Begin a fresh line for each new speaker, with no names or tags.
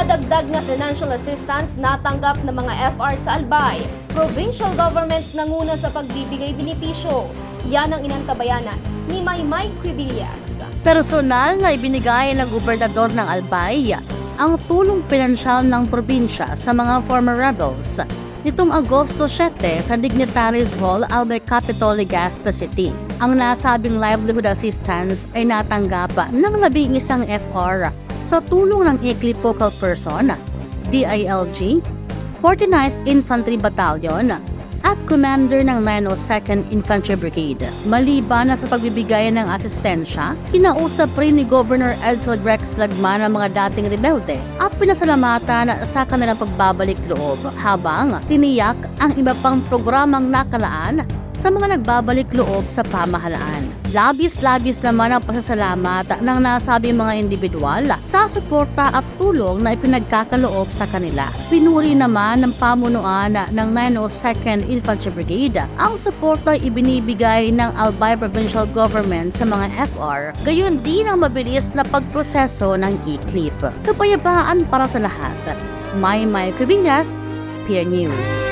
mga dagdag na financial assistance natanggap ng mga FR sa Albay. Provincial government nanguna sa pagbibigay benepisyo. Yan ang inantabayanan ni Maymay Quibillas.
Personal na ibinigay ng gobernador ng Albay ang tulong pinansyal ng probinsya sa mga former rebels nitong Agosto 7 sa Dignitaries Hall, Albay Capitol, Legazpi City. Ang nasabing livelihood assistance ay natanggap ng labing isang FR sa tulong ng Focal Person, DILG, 49th Infantry Battalion, at commander ng 902nd Infantry Brigade. Maliban na sa pagbibigay ng asistensya, kinausap rin ni Governor Edsel Rex Lagman ang mga dating rebelde at pinasalamatan sa kanilang pagbabalik loob habang tiniyak ang iba pang programang nakalaan sa mga nagbabalik loob sa pamahalaan. Labis-labis naman ang pasasalamat ng nasabing mga individual sa suporta at tulong na ipinagkakaloob sa kanila. Pinuri naman ng pamunuan ng 902nd Infantry Brigade ang suporta ibinibigay ng Albay Provincial Government sa mga FR, gayon din ang mabilis na pagproseso ng e-clip. Kapayapaan para sa lahat. May May Kubinyas, Spear News.